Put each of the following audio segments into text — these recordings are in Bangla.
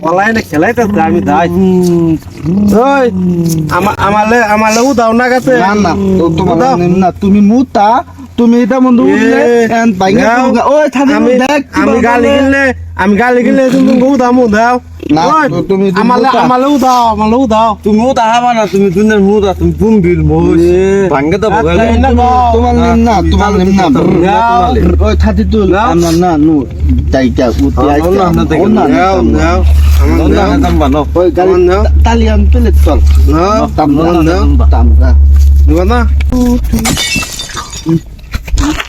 অলাই খেলাই খেলাইতে আমি দাই ওই আমা- আমালে আমালেও দাও না গেছে না। না তুমি মুতা তুমি এটা বন্ধু দাও। ওই আমি দেখ আমি গালি গিললে আমি গালি গিললে তুমি উদাও মু দাও। তো তুমি- তুমি আমালে উদাও। আমালে উদাও আমালে উদাও। তুমি মুতা না তুমি দুনের তুমি বুম বিল মোস ভাঙ্গে তো আচ্ছা, গো। তোমার নিম না তোমার নিম না ওই তুল। দাও। না নু দাও। দাও দাও না। দাও। আমি তুলে চল দাও তাম দাও, দাও। তাম না তুমি না না না ওই নে না না? নি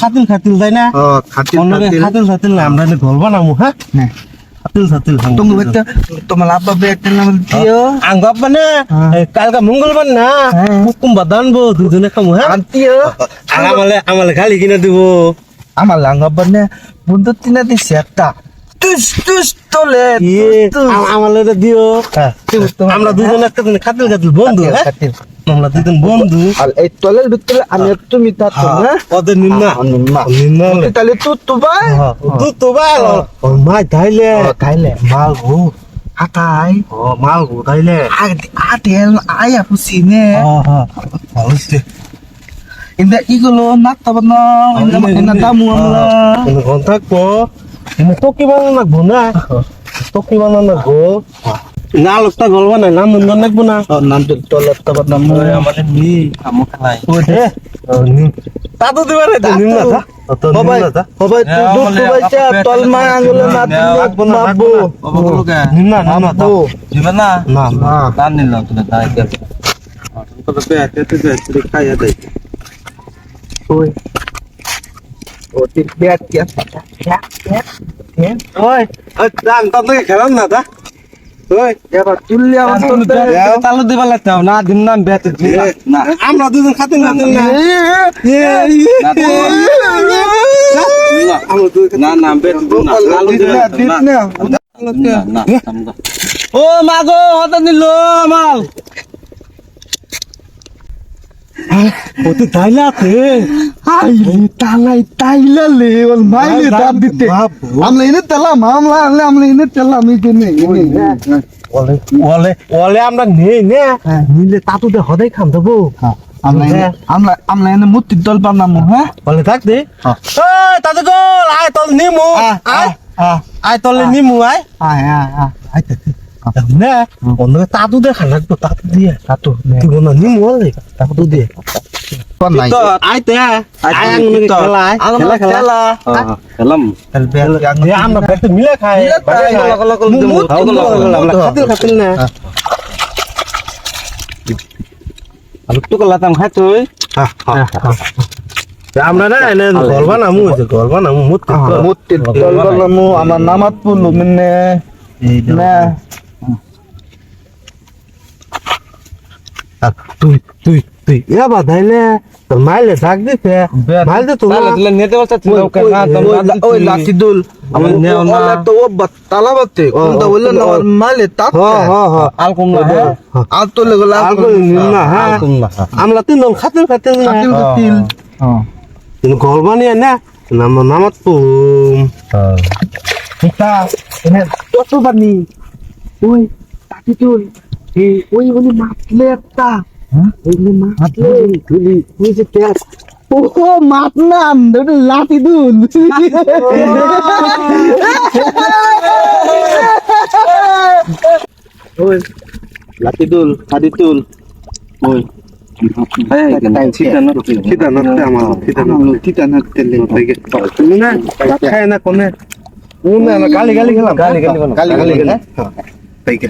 খাতিল খাতিল যাই না। খাতিল খাতিল। না আমরা গলবা নামু হ্যাঁ? হ্যাঁ। খাতিল খাতিল হাঙ্গ তুমি বলতে তোমার আব্বা বেটা নাম দিও। আঙ্গ আব্বা না। হ্যাঁ। কালকা মঙ্গলবার না। হ্যাঁ। হুকুম বাদানবো দুজনে খামু হ্যাঁ? আন্তিও আর আমালে আমালে গালি কিনে দিব। আমার লাঙ্গাবার নে। বন্ধু তিনা দিছে একটা। তুস তুস তোলে ইয়ে তুস, তুস। আ- আমালে এটা দিও। তোমার- আমরা দুজন একটা দিনে খাতিল খাতিল বন্ধু খাতিল, হ্যাঁ? খাতিল। আমরা দুজন বন্ধু। আর এই তলের ভিতরে আমি আর তুমি থাকতো না ওদের নিন্না নিম্মা নিন্না তাহলে তুই তো ভাই তুই তো ভালো ও মাই তাইলে। তাইলে। গো আটাই ও মাল গো আটেল আয়া পুসিনে হ্যাঁ তোকে বানানো লাগবো না তোকে বানানো লাগবো না লোকটা গলবা না নাম মন্দ লাগবো না নাম তো তাবার নাম আমাদের নি আমো খেলাই এ, ও, নি- তা তো দিবা রে নিম না তা তো নিম সবাই না তা সবাই তুই দুধ তো বাইচা তল মা আঙ্গুলে না না, মাপবো নিম না না তা দিবে না না না না নিলাম তুমি তাই তো তে তে তে খাইয়া দেই ওই ও ঠিক ব্যাট কি আছে ওই ওই দাম তো তোকে খেলাম না তা? আমার না না দুজন না না। না না না না না। না সামদা ও মাগো হতা নিল মাল। ওতে তাইলা আছে আইলে তালাই তাইলা লে ওল মাইলে দাব দিতে আনলে আমরা নেই নে। নিলে তাতু দে হদাই খাম দেবো এনে মুতির দল বানামু হ্যাঁ? ওলে থাক দে। তাতে গোল আয় তল নিমু। আয় আয় তলে নিমু আয়। আয় আয় আয় আয়। নে। অন্য তাতু দে খানা তো তাতু দিয়ে। তাতো তুই কোন নিমু ওলে তাতু দিয়ে কোন নাই। তো আয়। খেলা খেলা খেলা। খেলাম। আমরা বেতে মিলে খাই। মুত, মুত। খাতিল খাতিল না। আলু তো কলাতাম খাই তুই? আমরা না এনে গলবা নামু হয়েছে গলবা নামু মুত মুতির দল বানামু আমার নামাত পুলু মিনে না। তুই তুই। তুই এ বাধাইলে তোর মাইলে ডাক দিতে মাইলে তো তাহলে নিতে বলতে তুই না ওই লাকি দুল আমার নেও না। তো ও তালা বাতে কোনটা বললে না আল কম তো লেগে হ্যাঁ? কিন্তু না নাম নামাত পুম এটা এনে কত বানি ওই তাকি তুল এই ওই ওই মাতলে একটা। ও মাত না ওটা দুল ওই লাঠি তুল হাড়ি তুল ওই গালি গালি খেলাম গালি গালি গালি গালি হ্যাঁ কে